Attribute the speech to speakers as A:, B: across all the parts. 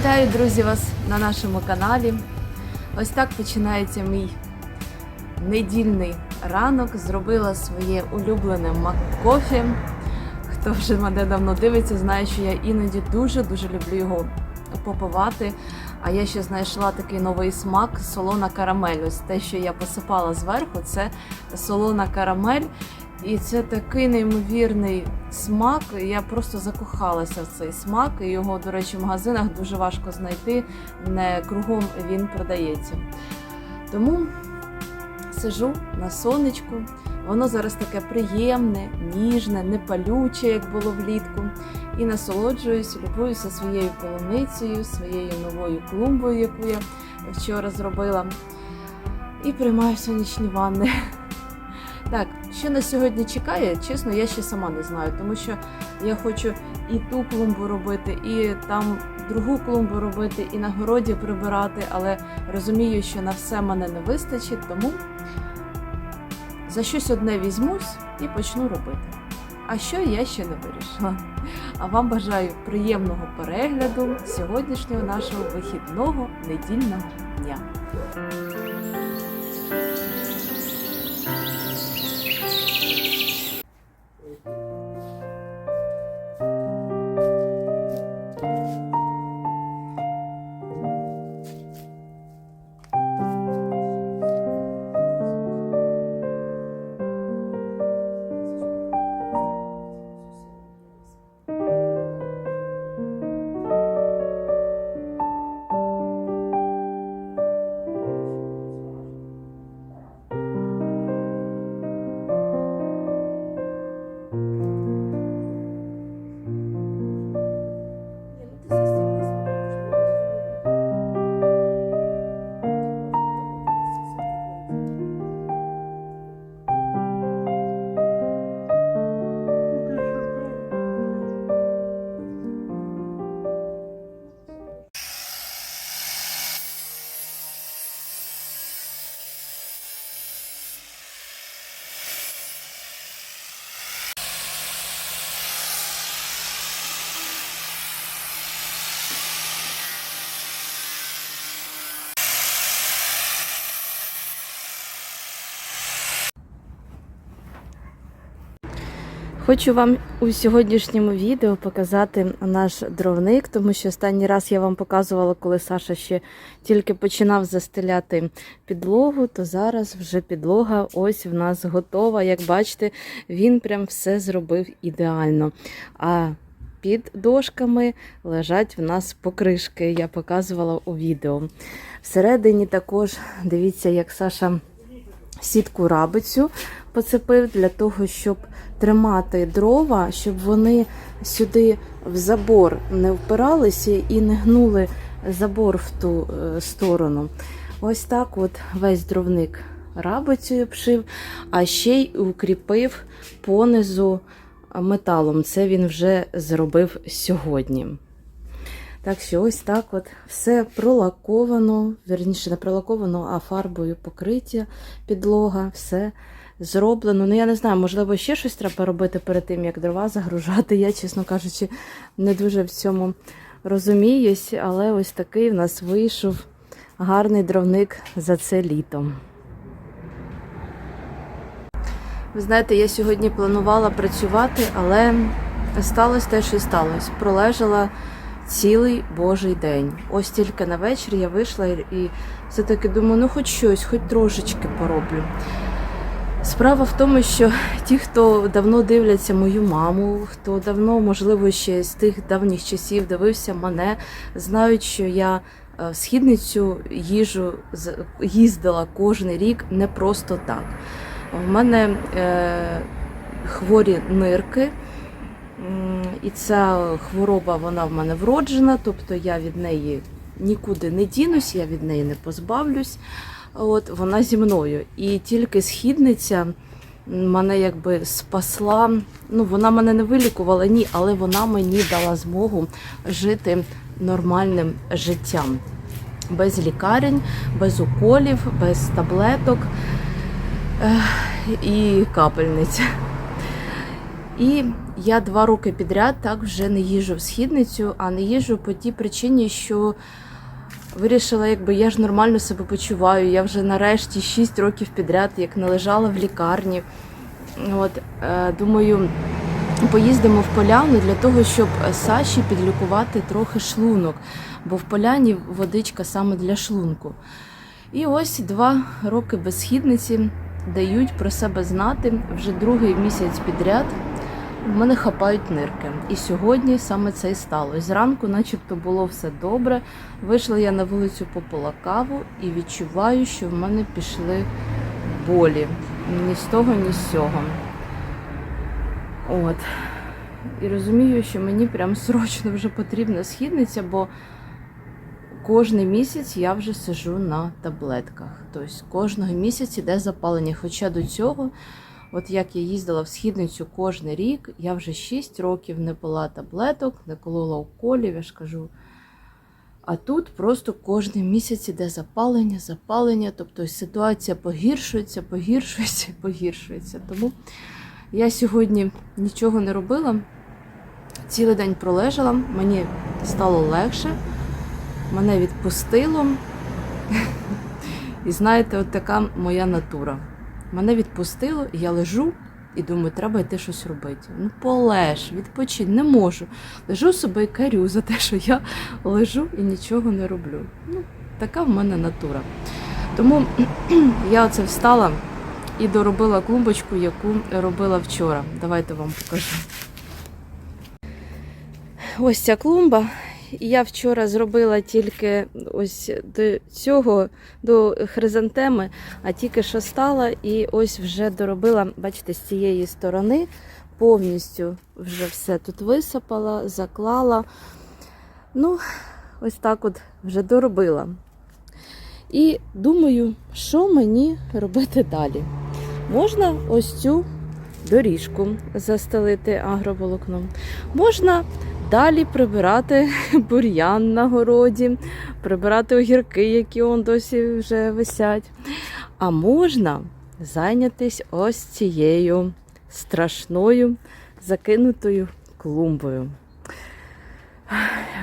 A: Вітаю, друзі, вас на нашому каналі. Ось так починається мій недільний ранок. Зробила своє улюблене маккофі. Хто вже мене давно дивиться, знає, що я іноді дуже-дуже люблю його попивати. А я ще знайшла такий новий смак солона карамель. Ось те, що я посипала зверху, це солона карамель. І це такий неймовірний смак. Я просто закохалася в цей смак. І його, до речі, в магазинах дуже важко знайти. Не кругом він продається. Тому сижу на сонечку. Воно зараз таке приємне, ніжне, не палюче, як було влітку. І насолоджуюсь, любуюся своєю полуницею, своєю новою клумбою, яку я вчора зробила. І приймаю сонячні ванни. Що на сьогодні чекає, чесно, я ще сама не знаю, тому що я хочу і ту клумбу робити, і там другу клумбу робити, і на городі прибирати, але розумію, що на все мене не вистачить, тому за щось одне візьмусь і почну робити. А що я ще не вирішила. А вам бажаю приємного перегляду сьогоднішнього нашого вихідного недільного дня. Хочу вам у сьогоднішньому відео показати наш дровник, тому що останній раз я вам показувала, коли Саша ще тільки починав застеляти підлогу, то зараз вже підлога ось в нас готова. Як бачите, він прям все зробив ідеально. А під дошками лежать в нас покришки, я показувала у відео. Всередині також дивіться, як Саша сітку рабицю поцепив для того, щоб тримати дрова, щоб вони сюди в забор не впиралися і не гнули забор в ту е, сторону. Ось так от весь дровник рабицею обшив, а ще й укріпив понизу металом. Це він вже зробив сьогодні. Так що ось так от все пролаковано, верніше не пролаковано, а фарбою покриття, підлога, все зроблено. Ну, я не знаю, можливо, ще щось треба робити перед тим, як дрова загружати. Я, чесно кажучи, не дуже в цьому розуміюсь, але ось такий в нас вийшов гарний дровник за це літо. Ви знаєте, я сьогодні планувала працювати, але сталося те, що сталося. Пролежала цілий божий день. Ось тільки на вечір я вийшла і все-таки думаю, ну хоч щось, хоч трошечки пороблю. Справа в тому, що ті, хто давно дивляться мою маму, хто давно, можливо, ще з тих давніх часів дивився мене, знають, що я е, в східницю їжу їздила кожен рік не просто так. У мене е, хворі нирки, і ця хвороба вона в мене вроджена, тобто я від неї нікуди не дінусь, я від неї не позбавлюсь. От вона зі мною. І тільки східниця мене якби спасла. Ну, вона мене не вилікувала, ні, але вона мені дала змогу жити нормальним життям. Без лікарень, без уколів, без таблеток і капельниць. І я два роки підряд так вже не їжу в східницю, а не їжу по тій причині, що вирішила, якби я ж нормально себе почуваю. Я вже нарешті 6 років підряд, як не в лікарні. От, е, думаю, поїздимо в поляну для того, щоб Саші підлікувати трохи шлунок, бо в поляні водичка саме для шлунку. І ось два роки без східниці дають про себе знати вже другий місяць підряд. В мене хапають нирки. І сьогодні саме це і сталося. Зранку, начебто, було все добре. Вийшла я на вулицю попила каву і відчуваю, що в мене пішли болі. Ні з того, ні з цього. От. І розумію, що мені прям срочно вже потрібна східниця, бо кожний місяць я вже сижу на таблетках. Тобто кожного місяця йде запалення. Хоча до цього, от як я їздила в східницю кожен рік, я вже 6 років не пила таблеток, не колола уколів, я ж кажу. А тут просто кожен місяць іде запалення, запалення, тобто ситуація погіршується, погіршується, погіршується. Тому я сьогодні нічого не робила, цілий день пролежала, мені стало легше, мене відпустило. І знаєте, от така моя натура. Мене відпустило, я лежу і думаю, треба йти щось робити. Ну, полеж, відпочинь, не можу. Лежу собі і карю за те, що я лежу і нічого не роблю. Ну, така в мене натура. Тому я оце встала і доробила клумбочку, яку робила вчора. Давайте вам покажу. Ось ця клумба. Я вчора зробила тільки ось до цього, до хризантеми, а тільки що стала і ось вже доробила, бачите, з цієї сторони повністю вже все тут висипала, заклала. Ну, ось так от вже доробила. І думаю, що мені робити далі. Можна ось цю доріжку застелити агроволокном. Можна далі прибирати бур'ян на городі, прибирати огірки, які он досі вже висять. А можна зайнятися ось цією страшною закинутою клумбою.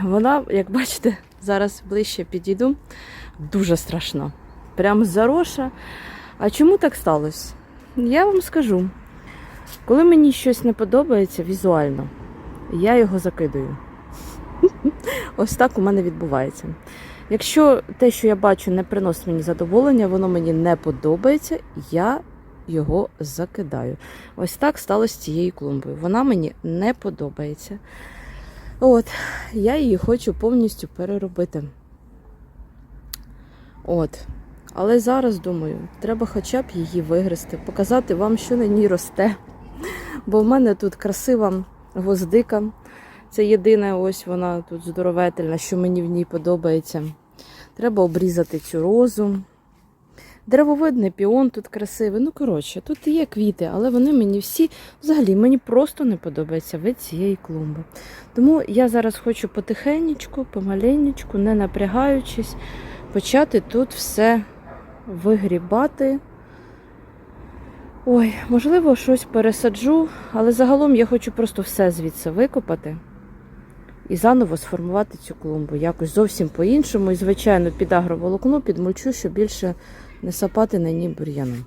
A: Вона, як бачите, зараз ближче підійду, дуже страшна. Прям зароша. А чому так сталося? Я вам скажу. Коли мені щось не подобається візуально, я його закидаю. Ось так у мене відбувається. Якщо те, що я бачу, не приносить мені задоволення, воно мені не подобається, я його закидаю. Ось так сталося з цією клумбою. Вона мені не подобається. От, я її хочу повністю переробити. От. Але зараз думаю, треба хоча б її вигризти, показати вам, що на ній росте. Бо в мене тут красива гвоздика. Це єдине, ось вона тут здоровительна, що мені в ній подобається. Треба обрізати цю розу. Деревовидний піон тут красивий. Ну, коротше, тут є квіти, але вони мені всі, взагалі, мені просто не подобається вид цієї клумби. Тому я зараз хочу потихенечку, помаленечку, не напрягаючись, почати тут все вигрібати. Ой, можливо, щось пересаджу, але загалом я хочу просто все звідси викопати і заново сформувати цю клумбу. Якось зовсім по-іншому. І, звичайно, під агроволокно підмульчу, щоб більше не сапати на ній бур'яном.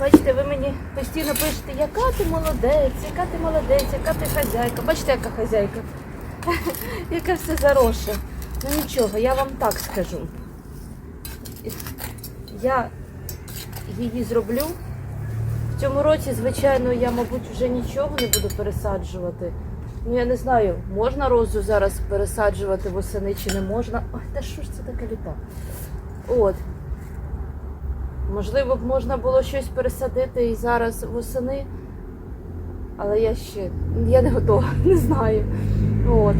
A: Бачите, ви мені постійно пишете, яка ти молодець, яка ти молодець, яка ти хазяйка. Бачите, яка хазяйка? яка все заросше. Ну нічого, я вам так скажу. Я її зроблю. В цьому році, звичайно, я, мабуть, вже нічого не буду пересаджувати. Ну, я не знаю, можна розу зараз пересаджувати восени чи не можна. Ой, та що ж це таке літа? От. Можливо, б можна було щось пересадити і зараз восени. Але я ще я не готова, не знаю. От.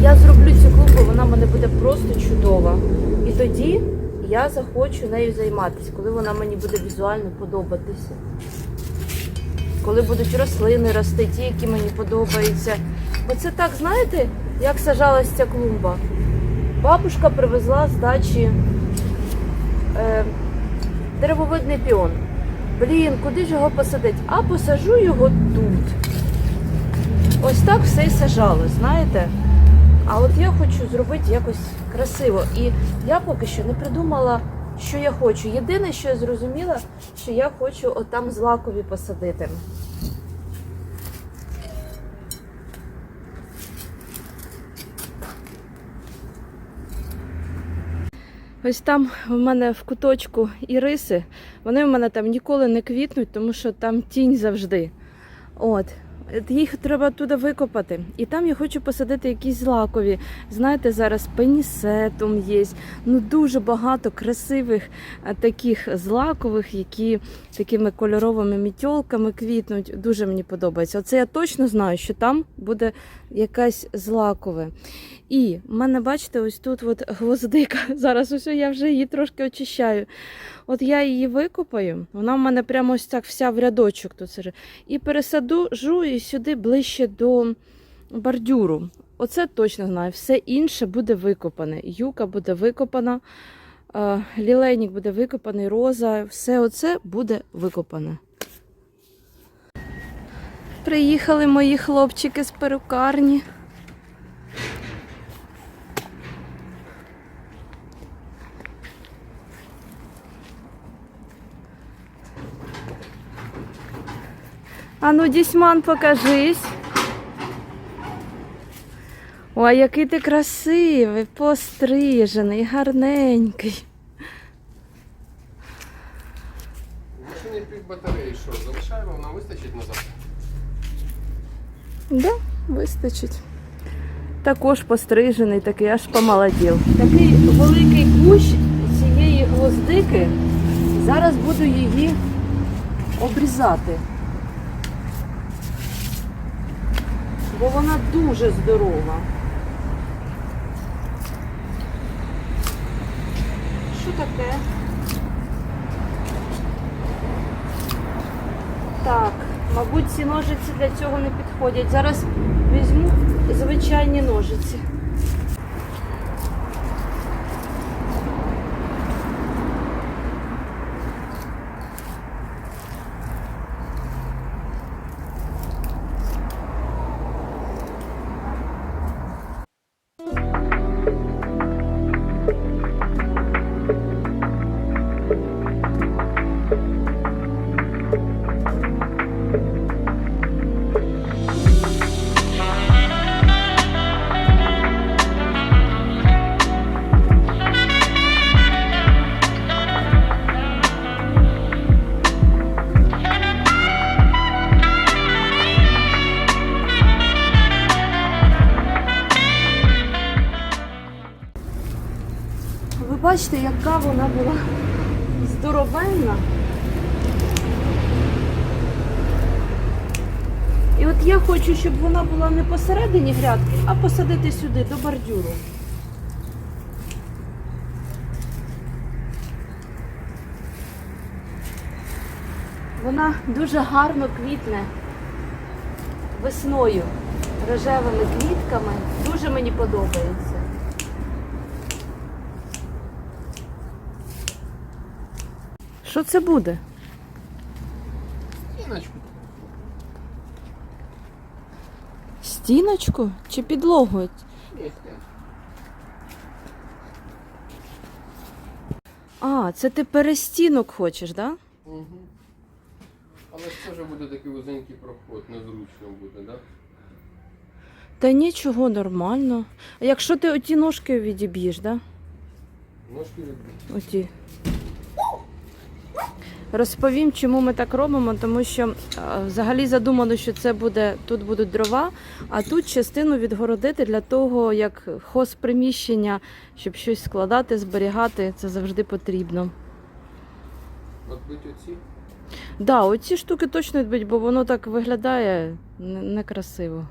A: Я зроблю цю клумбу, вона в мене буде просто чудова. І тоді я захочу нею займатися, коли вона мені буде візуально подобатися. Коли будуть рослини рости, ті, які мені подобаються. Бо це так, знаєте, як сажалась ця клумба. Бабушка привезла з дачі е, деревовидний піон. Блін, куди ж його посадити? А посажу його тут. Ось так все і сажало, знаєте? А от я хочу зробити якось красиво. І я поки що не придумала, що я хочу. Єдине, що я зрозуміла, що я хочу отам злакові посадити. Ось там в мене в куточку іриси. Вони в мене там ніколи не квітнуть, тому що там тінь завжди. От. Їх треба туди викопати. І там я хочу посадити якісь злакові. Знаєте, зараз пенісетум є. Ну дуже багато красивих таких злакових, які такими кольоровими мітьолками квітнуть. Дуже мені подобається. Оце я точно знаю, що там буде якась злакове. І в мене, бачите, ось тут от гвоздика. Зараз ось я вже її трошки очищаю. От я її викопаю, вона в мене прямо ось так вся в рядочок тут сиже. І пересаду жу і сюди ближче до бордюру. Оце точно знаю. Все інше буде викопане. Юка буде викопана, е, лілейник буде викопаний, роза, все оце буде викопане. Приїхали мої хлопчики з перукарні. А ну, Дісьман, покажись. Ой, який ти красивий, пострижений, гарненький.
B: В машині пів батареї що, залишаємо, вона вистачить назад?
A: Да, вистачить. Також пострижений, такий аж помолодів. Такий великий кущ цієї гвоздики. Зараз буду її обрізати. Бо вона дуже здорова. Що таке? Так, мабуть, ці ножиці для цього не підходять. Зараз візьму звичайні ножиці. Бачите, яка вона була здоровенна. І от я хочу, щоб вона була не посередині грядки, а посадити сюди, до бордюру. Вона дуже гарно квітне весною, рожевими квітками. Дуже мені подобається. Що це буде?
B: Стіночку.
A: Стіночку чи підлогу? А, це ти перестінок хочеш, так? Да?
B: Угу. Але ж це вже буде такий вузенький проход, незручно буде, так?
A: Та нічого, нормально. А якщо ти оті ножки відіб'єш, да?
B: Ножки відбити.
A: Оті. Розповім, чому ми так робимо, тому що е, взагалі задумано, що це буде тут будуть дрова, а тут частину відгородити для того, як хозприміщення, щоб щось складати, зберігати, це завжди потрібно.
B: От бить оці.
A: Да, оці штуки точно відбить, бо воно так виглядає не- некрасиво.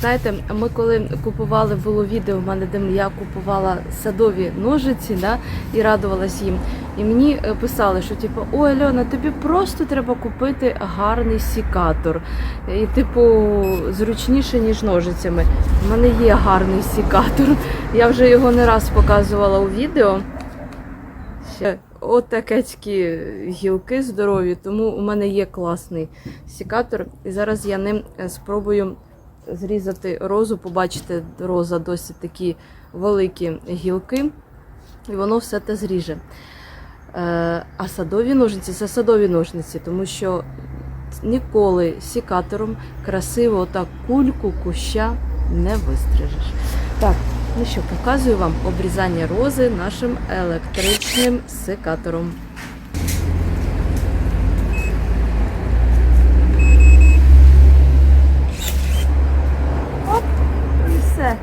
A: Знаєте, ми коли купували було відео в мене, де я купувала садові ножиці, да, і радувалась їм. І мені е, писали, що типу, ой, Альона, тобі просто треба купити гарний сікатор. І, типу, зручніше, ніж ножицями. У мене є гарний сікатор. Я вже його не раз показувала у відео. Ще отакецькі гілки здорові, тому у мене є класний сікатор. І зараз я ним е, спробую зрізати розу. Побачите, роза досить такі великі гілки, і воно все те зріже. Е, А садові ножниці це садові ножниці, тому що ніколи сікатором красиво так кульку куща не вистрижеш. Так, ну що, показую вам обрізання рози нашим електричним секатором. Оп, і все.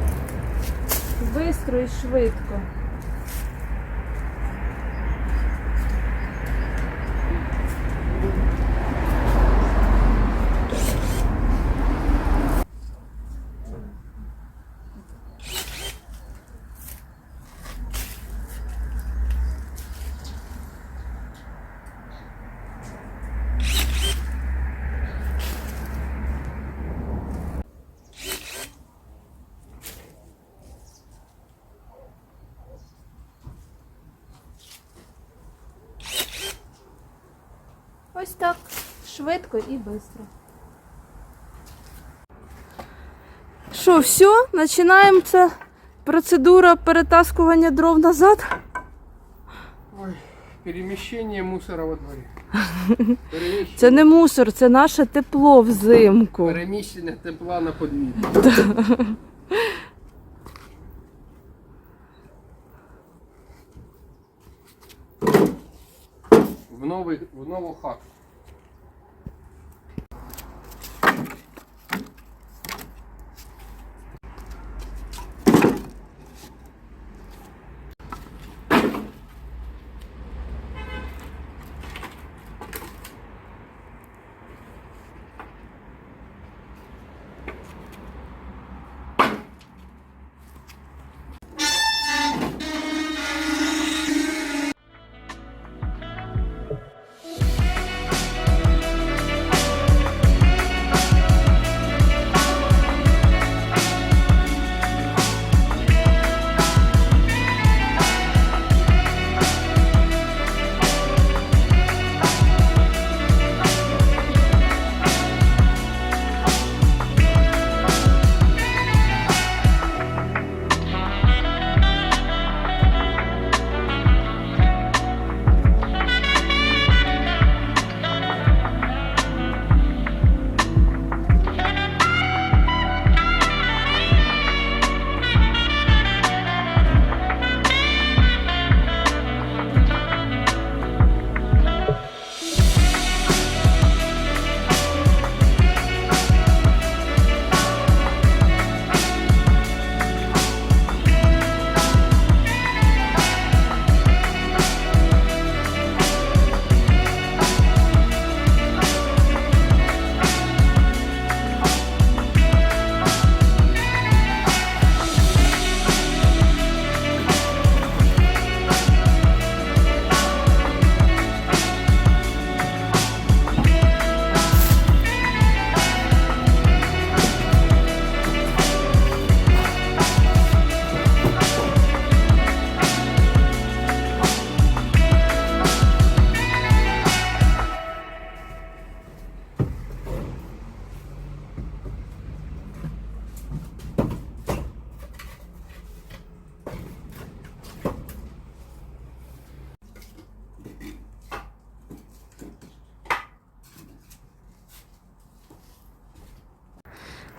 A: Бистро і швидко. Ось так. Швидко і швидко. Що, все? Починаємо це процедура перетаскування дров назад.
B: Ой, переміщення мусора во дворі.
A: Це не мусор, це наше тепло взимку.
B: переміщення тепла на подвір'ї. В новий, в нову хату.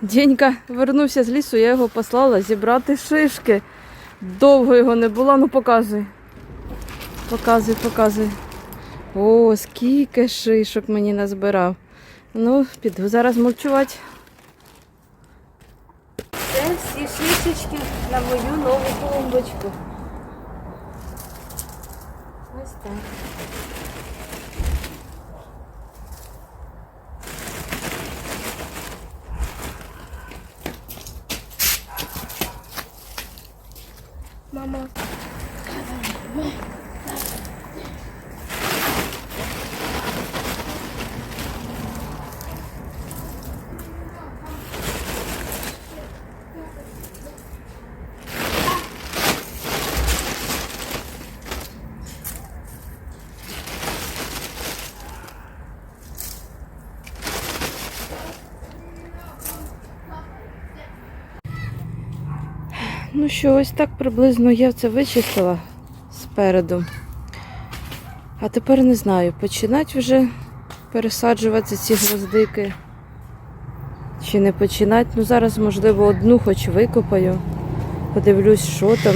A: Дєнька вернувся з лісу, я його послала зібрати шишки. Довго його не було, ну показуй. Показуй, показуй. О, скільки шишок мені назбирав. Ну, піду зараз мульчувати. Це всі шишечки на мою нову клумбочку. Ось так. Ну що, ось так приблизно я це вичистила спереду. А тепер не знаю, починати вже пересаджувати ці гвоздики. Чи не починати. Ну зараз, можливо, одну хоч викопаю. Подивлюсь, що там.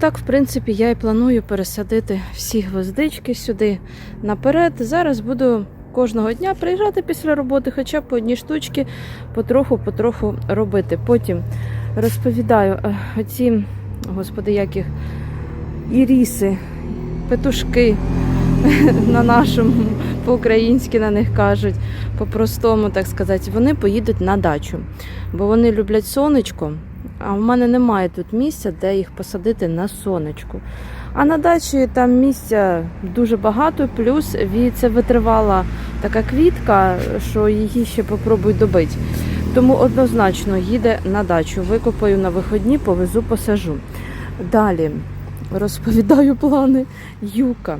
A: Так, в принципі, я і планую пересадити всі гвоздички сюди наперед. Зараз буду кожного дня приїжджати після роботи, хоча б по одній штучці, потроху-потроху робити. Потім розповідаю е, оці, господи, як їх, іріси, петушки на нашому, по-українськи на них кажуть, по-простому, так сказати, вони поїдуть на дачу, бо вони люблять сонечко. А в мене немає тут місця, де їх посадити на сонечку. А на дачі там місця дуже багато, плюс це витривала така квітка, що її ще попробуй добити. Тому однозначно їде на дачу. Викопаю на виходні, повезу, посажу. Далі розповідаю плани. Юка.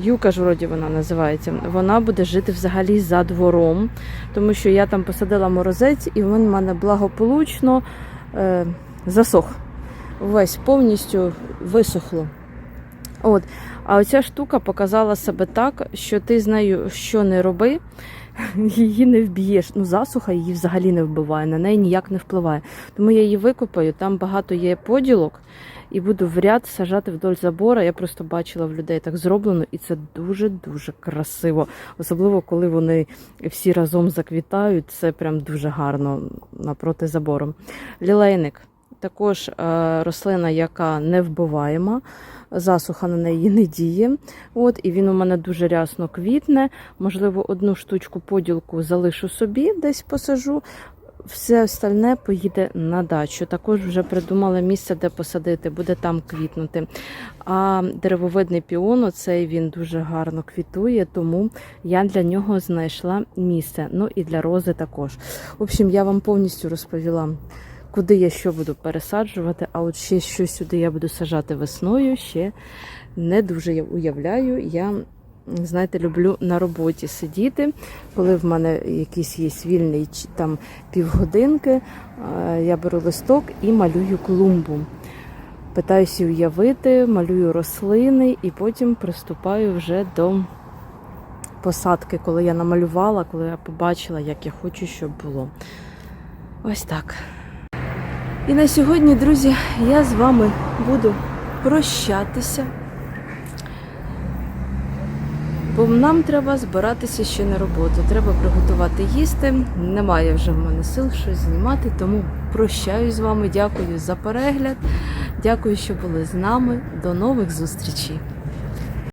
A: Юка ж вроді вона називається. Вона буде жити взагалі за двором, тому що я там посадила морозець, і він в мене благополучно е, засох. Весь повністю висохло. От. А оця штука показала себе так, що ти з нею що не роби, її не вб'єш. Ну, засуха її взагалі не вбиває, на неї ніяк не впливає. Тому я її викопаю, там багато є поділок, і буду в ряд сажати вдоль забора. Я просто бачила в людей так зроблено, і це дуже-дуже красиво. Особливо, коли вони всі разом заквітають, це прям дуже гарно напроти забору. Лілейник також е, рослина, яка не вбиваєма, засуха на неї не діє. От, і він у мене дуже рясно квітне. Можливо, одну штучку поділку залишу собі, десь посажу. Все остальне поїде на дачу. Також вже придумали місце, де посадити, буде там квітнути. А деревовидний піон, оцей він дуже гарно квітує, тому я для нього знайшла місце. Ну і для рози також. В общем, я вам повністю розповіла, куди я що буду пересаджувати, а от ще що сюди я буду сажати весною, ще не дуже я уявляю. Я, знаєте, люблю на роботі сидіти, коли в мене якийсь є вільний там півгодинки, е, я беру листок і малюю клумбу. Питаюся уявити, малюю рослини і потім приступаю вже до посадки, коли я намалювала, коли я побачила, як я хочу, щоб було. Ось так. І на сьогодні, друзі, я з вами буду прощатися. Бо нам треба збиратися ще на роботу. Треба приготувати їсти. Немає вже в мене сил щось знімати, тому прощаюсь з вами. Дякую за перегляд. Дякую, що були з нами. До нових зустрічей.